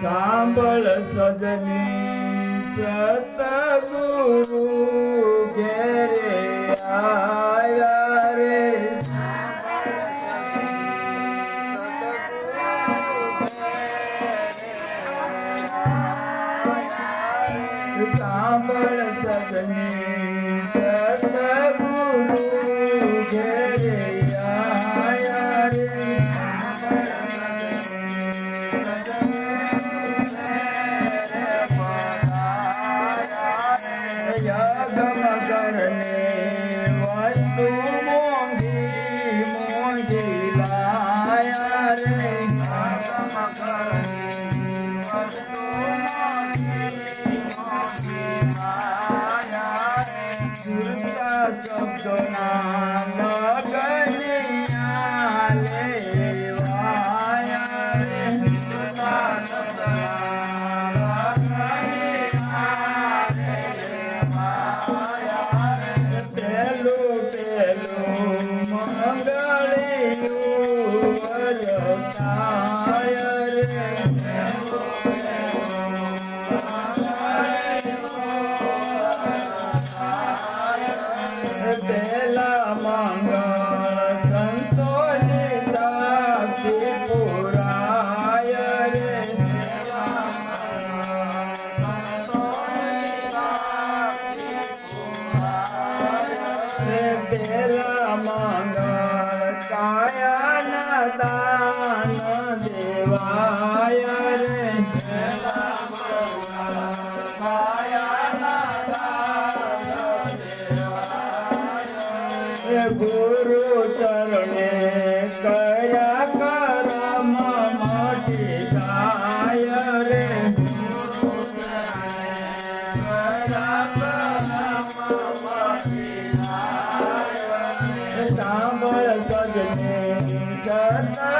સાંભળ સદની સતગુરુ ઘેરે આયા રે સાંભળ સજની மரணி வாழ்ந்தோம் Yeah. હે ગુરુ ચરણે કયા કરમ મટી જાય રે સાંભળ સજને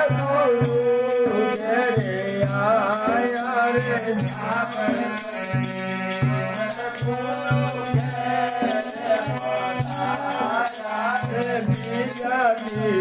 સતગુરુ ઘેરે આયા રે બીજા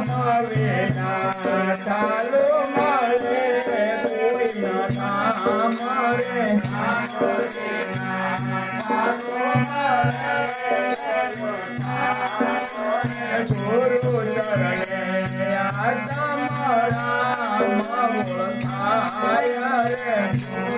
નામ વિના ચાલુ મળે કોઈ ન નામ રે ગુરુ ચરણે આત્મરામ ઓળખાય રે ગુરુ ચરણે ચોથું મંગળિયું વરસાય રે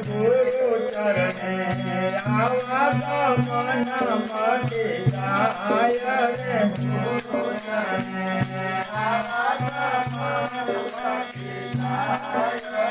ગુરુ ચરણે આવા મન મટી જાય રે ગુરુ ચરણે રે સાંભળ સગને સદગુરુ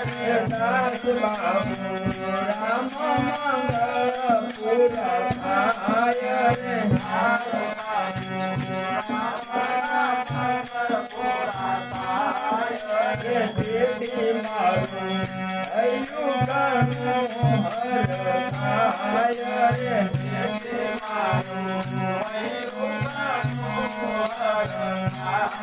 जगन्नाथ बाबू राम पूरा आय रे मारू अयु गणु हर आय रे मारू अयु गणु हर